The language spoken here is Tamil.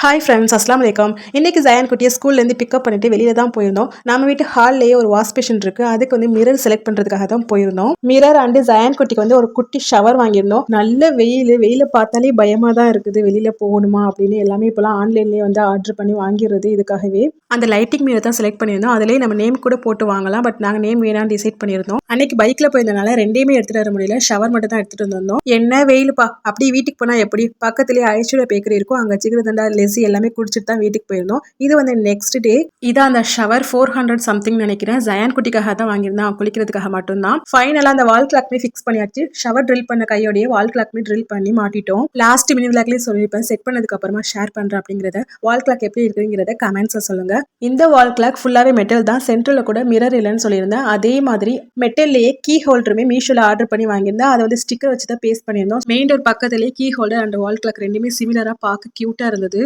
ஹாய் ஃப்ரெண்ட்ஸ் அஸ்லாம் வலைக்கம் இன்னைக்கு ஜயான் குட்டியை ஸ்கூல்லேருந்து பிக்கப் பண்ணிட்டு வெளியில தான் போயிருந்தோம். நம்ம வீட்டு ஹால்லேயே ஒரு வாஷ் மிஷின் இருக்கு. அதுக்கு வந்து மிரர் செலக்ட் பண்ணுறதுக்காக தான் போயிருந்தோம். மிரர் அண்டு ஜயான் குட்டிக்கு வந்து ஒரு குட்டி ஷவர் வாங்கியிருந்தோம். நல்ல வெயில் வெயில பார்த்தாலே பயமாக தான் இருக்குது. வெளியில் போகணுமா அப்படின்னு எல்லாமே இப்போலாம் ஆன்லைன்லேயே வந்து ஆர்டர் பண்ணி வாங்கிடுறது இதுக்காகவே. அந்த லைட்டிங் மிரர் தான் செலக்ட் பண்ணியிருந்தோம். அதுலேயே நம்ம நேம் கூட போட்டு வாங்கலாம். பட் நாங்கள் நேம் வேணாம்னு டிசைட் பண்ணியிருந்தோம். அன்னைக்கு பைக்கில் போயிருந்தனால ரெண்டையுமே எடுத்துகிட்டு வர முடியல. ஷவர் மட்டும் தான் எடுத்துகிட்டு வந்திருந்தோம். என்ன வெயிலுப்பா. அப்படியே வீட்டுக்கு போனால் எப்படி? பக்கத்துலேயே ஐஸ்வர்யா பேக்கரி இருக்கும். அங்கே சிக்கன் லெசி எல்லாமே குடிச்சிட்டு தான் வீட்டுக்கு போயிருந்தோம். இது வந்து நெக்ஸ்ட் டே இதான் அந்த ஷவர் ஃபோர் ஹண்ட்ரட் சம்திங் நினைக்கிறேன். ஜயான் குட்டிக்காக தான் வாங்கியிருந்தேன். குளிக்கிறதுக்காக மட்டும்தான். ஃபைனலாக அந்த வால் கிளாக்மே ஃபிக்ஸ் பண்ணியாச்சு. ஷவர் ட்ரில் பண்ண கையோடைய வால் கிளாக்மே ட்ரில் பண்ணி மாட்டிட்டோம். லாஸ்ட் மினி விளாக்லேயே சொல்லியிருப்பேன். செட் பண்ணதுக்கு அப்புறமா ஷேர் பண்ணுறேன் அப்படிங்கிறத. வால் கிளாக் எப்படி இருக்குங்கிறத கமெண்ட்ஸை சொல்லுங்க. இந்த வால் கிளாக் ஃபுல்லாகவே மெட்டல் தான். சென்ட்ரலில் கூட மிரர் இல்லைன்னு சொல்லியிருந்தேன். அதே மாதிரி மெட்டல்லையே கீ ஹோல்டருமே மீஷோவில் ஆர்டர் பண்ணி வாங்கியிருந்தேன். அதை வந்து ஸ்டிக்கர் வச்சு தான் பேஸ்ட் பண்ணியிருந்தோம். மெயின் டோர் பக்கத்துலேயே key holder and wall clock ரெண்டுமே சிமிலராக பார்க்க க்யூட்டாக இருந்தது.